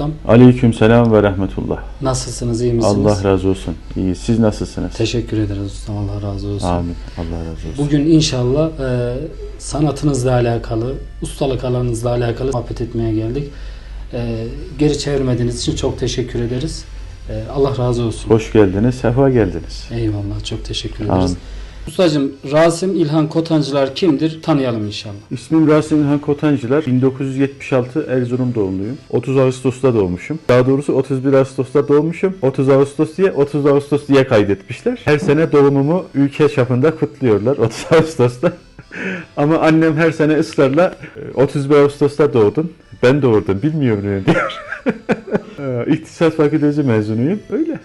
ustam. Aleyküm selam ve rahmetullah. Nasılsınız, iyi misiniz? Allah razı olsun. İyi. Siz nasılsınız? Teşekkür ederiz ustam, Allah razı olsun. Amin. Allah razı olsun. Bugün inşallah e, sanatınızla alakalı, ustalık alanınızla alakalı muhabbet etmeye geldik. E, geri çevirmediğiniz için çok teşekkür ederiz. E, Allah razı olsun. Hoş geldiniz, sefa geldiniz. Eyvallah, çok teşekkür ederiz. Amin. Ustacığım, Rasim İlhan Kotancılar kimdir? Tanıyalım inşallah. İsmim Rasim İlhan Kotancılar. 1976 Erzurum doğumluyum. 30 Ağustos'ta doğmuşum. Daha doğrusu 31 Ağustos'ta doğmuşum. 30 Ağustos diye 30 Ağustos diye kaydetmişler. Her sene doğumumu ülke çapında kutluyorlar 30 Ağustos'ta. Ama annem her sene ısrarla e, 31 Ağustos'ta doğdun. Ben doğurdum bilmiyorum diyor. E, İktisat Fakültesi mezunuyum. Öyle.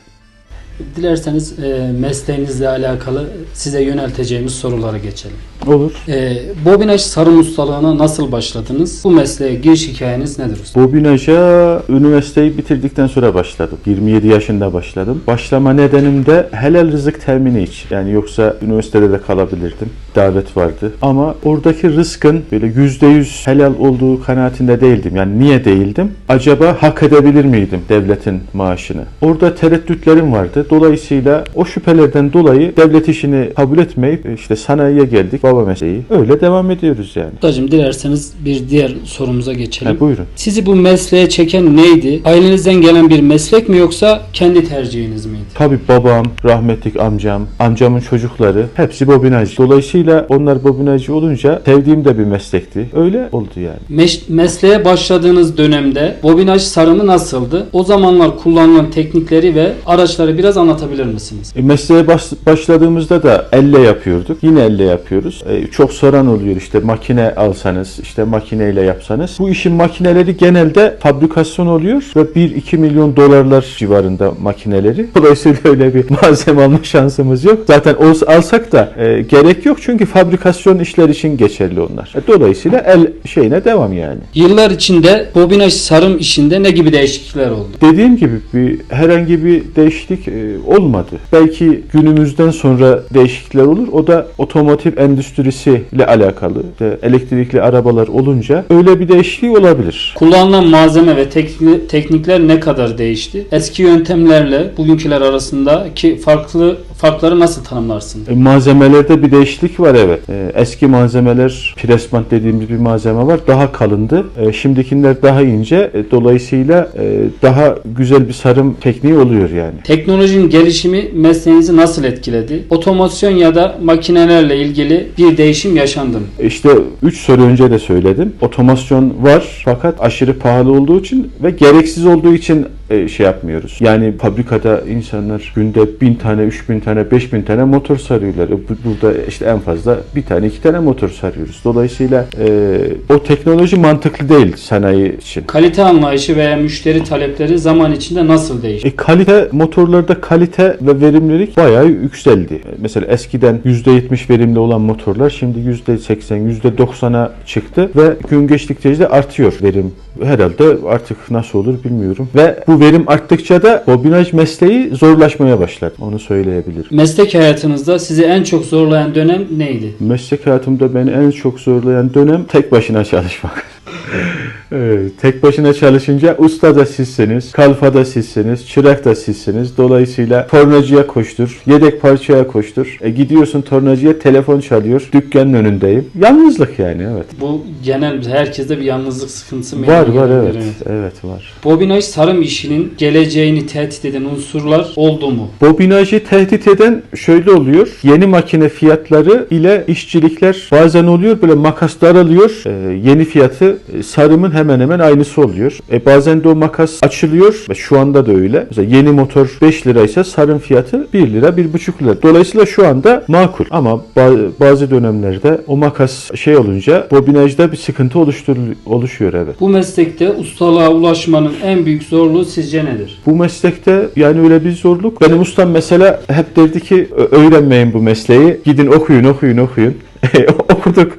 Dilerseniz e, mesleğinizle alakalı size yönelteceğimiz sorulara geçelim. Olur. E, bobinaj sarım ustalığına nasıl başladınız? Bu mesleğe giriş hikayeniz nedir usta? Bobinaja üniversiteyi bitirdikten sonra başladım. 27 yaşında başladım. Başlama nedenim de helal rızık temini için. Yani yoksa üniversitede de kalabilirdim. Davet vardı. Ama oradaki rızkın böyle %100 helal olduğu kanaatinde değildim. Yani niye değildim? Acaba hak edebilir miydim devletin maaşını? Orada tereddütlerim vardı. Dolayısıyla o şüphelerden dolayı devlet işini kabul etmeyip işte sanayiye geldik. Baba mesleği. Öyle devam ediyoruz yani. Ustacığım dilerseniz bir diğer sorumuza geçelim. Ha, buyurun. Sizi bu mesleğe çeken neydi? Ailenizden gelen bir meslek mi yoksa kendi tercihiniz miydi? Tabii babam, rahmetlik amcam, amcamın çocukları hepsi bobinacı. Dolayısıyla onlar bobinacı olunca sevdiğim de bir meslekti. Öyle oldu yani. Meş- mesleğe başladığınız dönemde bobinaj sarımı nasıldı? O zamanlar kullanılan teknikleri ve araçları biraz anlatabilir misiniz? E, mesleğe baş- başladığımızda da elle yapıyorduk. Yine elle yapıyoruz. E, çok soran oluyor işte makine alsanız, işte makineyle yapsanız. Bu işin makineleri genelde fabrikasyon oluyor ve 1-2 milyon dolarlar civarında makineleri. Dolayısıyla öyle bir malzeme alma şansımız yok. Zaten alsak da e, gerek yok çünkü fabrikasyon işler için geçerli onlar. E, dolayısıyla el şeyine devam yani. Yıllar içinde bobinaj sarım işinde ne gibi değişiklikler oldu? Dediğim gibi bir herhangi bir değişiklik e, olmadı. Belki günümüzden sonra değişiklikler olur. O da otomotiv endüstrisiyle alakalı. İşte elektrikli arabalar olunca öyle bir değişiklik olabilir. Kullanılan malzeme ve tekni- teknikler ne kadar değişti? Eski yöntemlerle bugünküler arasındaki farklı farkları nasıl tanımlarsınız? E, malzemelerde bir değişiklik var evet. E, eski malzemeler presbant dediğimiz bir malzeme var. Daha kalındı. E, şimdikiler daha ince. E, dolayısıyla e, daha güzel bir sarım tekniği oluyor yani. Teknolojinin gelişimi mesleğinizi nasıl etkiledi? Otomasyon ya da makinelerle ilgili bir değişim yaşandı mı? İşte 3 soru önce de söyledim. Otomasyon var fakat aşırı pahalı olduğu için ve gereksiz olduğu için e, şey yapmıyoruz. Yani fabrikada insanlar günde 1000 tane, 3000 tane, 5000 tane motor sarıyorlar. E, bu- Burada işte en fazla bir tane, iki tane motor sarıyoruz. Dolayısıyla e, o teknoloji mantıklı değil sanayi için. Kalite anlayışı veya müşteri talepleri zaman içinde nasıl değişti? E, kalite motorlarda kalite ve verimlilik bayağı yükseldi. E, Mesela eskiden %70 verimli olan motorlar şimdi %80, %90'a çıktı ve gün geçtikçe de artıyor verim. Herhalde artık nasıl olur bilmiyorum. Ve bu verim arttıkça da bobinaj mesleği zorlaşmaya başladı. Onu söyleyebilirim. Meslek hayatınızda sizi en çok zorlayan dönem neydi? Meslek hayatımda beni en çok zorlayan dönem tek başına çalışmak. Evet, tek başına çalışınca usta da sizsiniz, kalfa da sizsiniz, çırak da sizsiniz. Dolayısıyla tornacıya koştur, yedek parçaya koştur. E, gidiyorsun tornacıya telefon çalıyor, dükkanın önündeyim. Yalnızlık yani evet. Bu genel herkeste bir yalnızlık sıkıntısı Var meydana var gelebilir, evet. Evet var. Bobinaj sarım işinin geleceğini tehdit eden unsurlar oldu mu? Bobinajı tehdit eden şöyle oluyor. Yeni makine fiyatları ile işçilikler bazen oluyor böyle makas daralıyor. Ee, yeni fiyatı e, sarımın hemen hemen aynısı oluyor. E, bazen de o makas açılıyor. Ve şu anda da öyle. Mesela yeni motor 5 liraysa sarım fiyatı 1 lira 1,5 lira. Dolayısıyla şu anda makul. Ama ba- bazı dönemlerde o makas şey olunca bobinajda bir sıkıntı oluştur oluşuyor evet. Bu meslekte ustalığa ulaşmanın en büyük zorluğu sizce nedir? Bu meslekte yani öyle bir zorluk. Benim ustam mesela hep derdi ki "Ö- öğrenmeyin bu mesleği. Gidin okuyun okuyun okuyun. okuduk.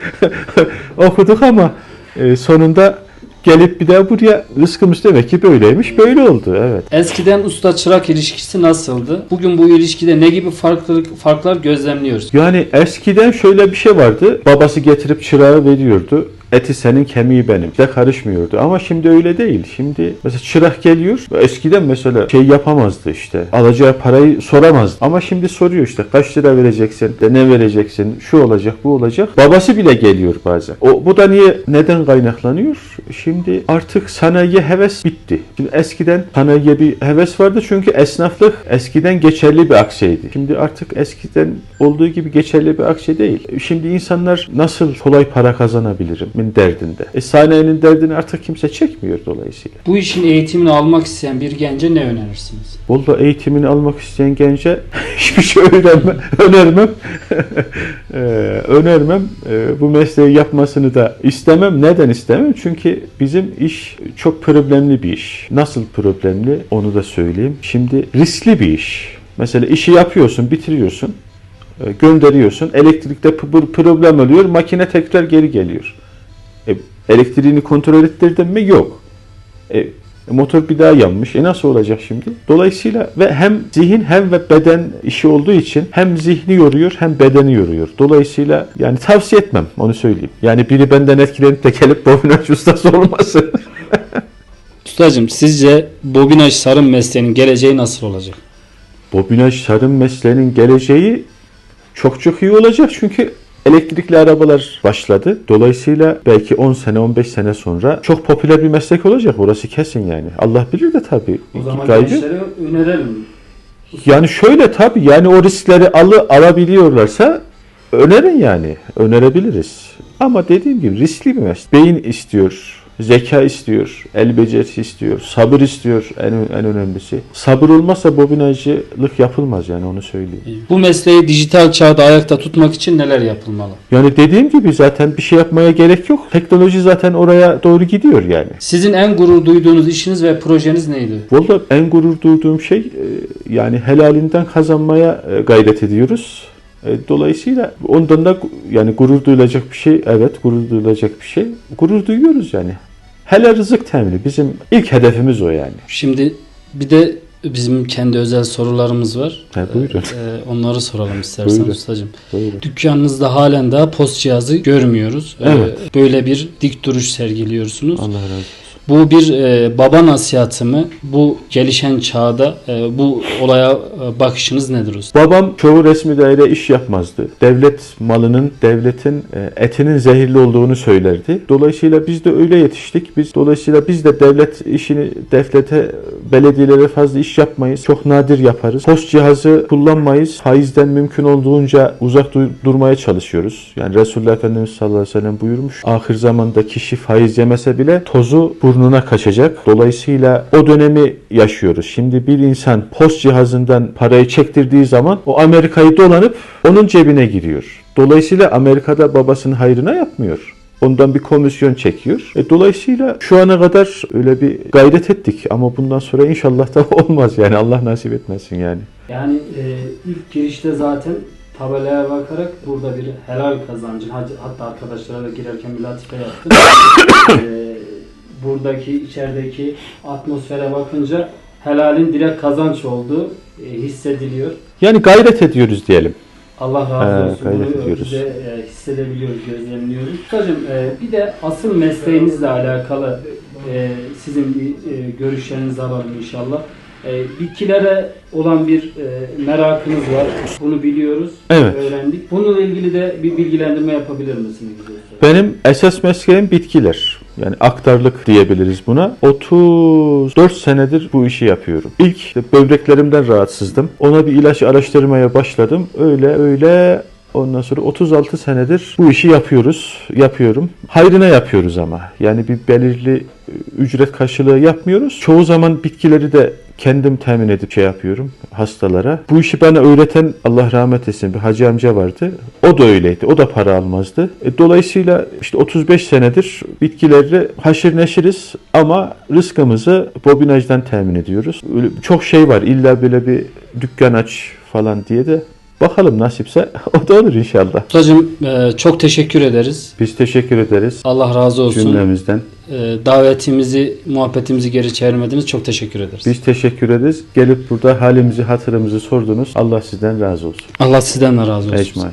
okuduk ama e, sonunda gelip bir daha buraya rızkımız demek ki böyleymiş. Böyle oldu evet. Eskiden usta çırak ilişkisi nasıldı? Bugün bu ilişkide ne gibi farklılık farklar gözlemliyoruz? Yani eskiden şöyle bir şey vardı. Babası getirip çırağı veriyordu. eti senin kemiği benim de karışmıyordu. Ama şimdi öyle değil. Şimdi mesela çırak geliyor. Eskiden mesela şey yapamazdı işte. Alacağı parayı soramazdı. Ama şimdi soruyor işte kaç lira vereceksin, de ne vereceksin, şu olacak, bu olacak. Babası bile geliyor bazen. O, bu da niye, neden kaynaklanıyor? Şimdi artık sanayiye heves bitti. Şimdi eskiden sanayiye bir heves vardı çünkü esnaflık eskiden geçerli bir aksiydi. Şimdi artık eskiden olduğu gibi geçerli bir aksiye değil. Şimdi insanlar nasıl kolay para kazanabilirim derdinde. E sanayinin derdini artık kimse çekmiyor dolayısıyla. Bu işin eğitimini almak isteyen bir gence ne önerirsiniz? Bolu eğitimini almak isteyen gence hiçbir şey öğrenme, önermem. Ee, önermem. Ee, bu mesleği yapmasını da istemem. Neden istemem? Çünkü bizim iş çok problemli bir iş. Nasıl problemli onu da söyleyeyim. Şimdi riskli bir iş. Mesela işi yapıyorsun, bitiriyorsun, e, gönderiyorsun. Elektrikte problem oluyor, makine tekrar geri geliyor. E, elektriğini kontrol ettirdin mi? Yok. E, motor bir daha yanmış. E nasıl olacak şimdi? Dolayısıyla ve hem zihin hem ve beden işi olduğu için hem zihni yoruyor hem bedeni yoruyor. Dolayısıyla yani tavsiye etmem onu söyleyeyim. Yani biri benden etkilenip de gelip bobinaj ustası olmasın. Ustacığım sizce bobinaj sarım mesleğinin geleceği nasıl olacak? bobinaj sarım mesleğinin geleceği çok çok iyi olacak çünkü elektrikli arabalar başladı. Dolayısıyla belki 10 sene 15 sene sonra çok popüler bir meslek olacak. Orası kesin yani. Allah bilir de tabii. Gaybı. önerelim. Yani şöyle tabii yani o riskleri alı alabiliyorlarsa önerin yani. Önerebiliriz. Ama dediğim gibi riskli bir meslek. Beyin istiyor, zeka istiyor, el becerisi istiyor, sabır istiyor en, en önemlisi. Sabır olmazsa bobinajcılık yapılmaz yani onu söyleyeyim. Bu mesleği dijital çağda ayakta tutmak için neler yapılmalı? Yani dediğim gibi zaten bir şey yapmaya gerek yok. Teknoloji zaten oraya doğru gidiyor yani. Sizin en gurur duyduğunuz işiniz ve projeniz neydi? Valla en gurur duyduğum şey e, yani helalinden kazanmaya e, gayret ediyoruz. E, Dolayısıyla ondan da yani gurur duyulacak bir şey evet gurur duyulacak bir şey. Gurur duyuyoruz yani. Helal rızık temini bizim ilk hedefimiz o yani. Şimdi bir de bizim kendi özel sorularımız var. Ha, buyurun. Ee, onları soralım istersen Buyurun. ustacığım. Buyurun. Dükkanınızda halen daha post cihazı görmüyoruz. Ee, Evet. böyle bir dik duruş sergiliyorsunuz. Allah razı olsun. Bu bir e, baba nasihatı mı? Bu gelişen çağda e, bu olaya e, bakışınız nedir? Babam çoğu resmi daire iş yapmazdı. Devlet malının, devletin e, etinin zehirli olduğunu söylerdi. Dolayısıyla biz de öyle yetiştik. Biz dolayısıyla biz de devlet işini devlete, belediyelere fazla iş yapmayız. Çok nadir yaparız. Post cihazı kullanmayız. Faizden mümkün olduğunca uzak du- durmaya çalışıyoruz. Yani Resulullah Efendimiz sallallahu aleyhi ve sellem buyurmuş. Ahir zamanda kişi faiz yemese bile tozu burnuna kaçacak. Dolayısıyla o dönemi yaşıyoruz. Şimdi bir insan post cihazından parayı çektirdiği zaman o Amerika'yı dolanıp onun cebine giriyor. Dolayısıyla Amerika'da babasının hayrına yapmıyor. Ondan bir komisyon çekiyor. E, dolayısıyla şu ana kadar öyle bir gayret ettik ama bundan sonra inşallah da olmaz yani Allah nasip etmesin yani. Yani e, ilk girişte zaten tabelaya bakarak burada bir helal kazancın hatta arkadaşlara da girerken bir latife yaptım. E, buradaki içerideki atmosfere bakınca helalin direkt kazanç olduğu e, hissediliyor. Yani gayret ediyoruz diyelim. Allah razı olsun. gayret Bunu ediyoruz. biz de e, hissedebiliyoruz, gözlemliyoruz. Ustacığım e, bir de asıl mesleğinizle alakalı e, sizin bir e, görüşlerinizi alalım inşallah. E, bitkilere olan bir e, merakınız var. Bunu biliyoruz, Evet. öğrendik. Bununla ilgili de bir bilgilendirme yapabilir misiniz? bize? Benim esas mesleğim bitkiler. Yani aktarlık diyebiliriz buna. 34 senedir bu işi yapıyorum. İlk böbreklerimden rahatsızdım. Ona bir ilaç araştırmaya başladım. Öyle öyle Ondan sonra 36 senedir bu işi yapıyoruz, yapıyorum. Hayrına yapıyoruz ama. Yani bir belirli e, ücret karşılığı yapmıyoruz. Çoğu zaman bitkileri de kendim temin edip şey yapıyorum hastalara. Bu işi bana öğreten Allah rahmet etsin bir hacı amca vardı. O da öyleydi. O da para almazdı. E, dolayısıyla işte 35 senedir bitkileri haşır neşiriz ama rızkımızı bobinajdan temin ediyoruz. Öyle çok şey var. İlla böyle bir dükkan aç falan diye de Bakalım nasipse o da olur inşallah. Ustacığım e, çok teşekkür ederiz. Biz teşekkür ederiz Allah razı olsun. cümlemizden. E, davetimizi, muhabbetimizi geri çevirmediniz. Çok teşekkür ederiz. Biz teşekkür ederiz. Gelip burada halimizi, hatırımızı sordunuz. Allah sizden razı olsun. Allah sizden de razı olsun. Ecmaîn.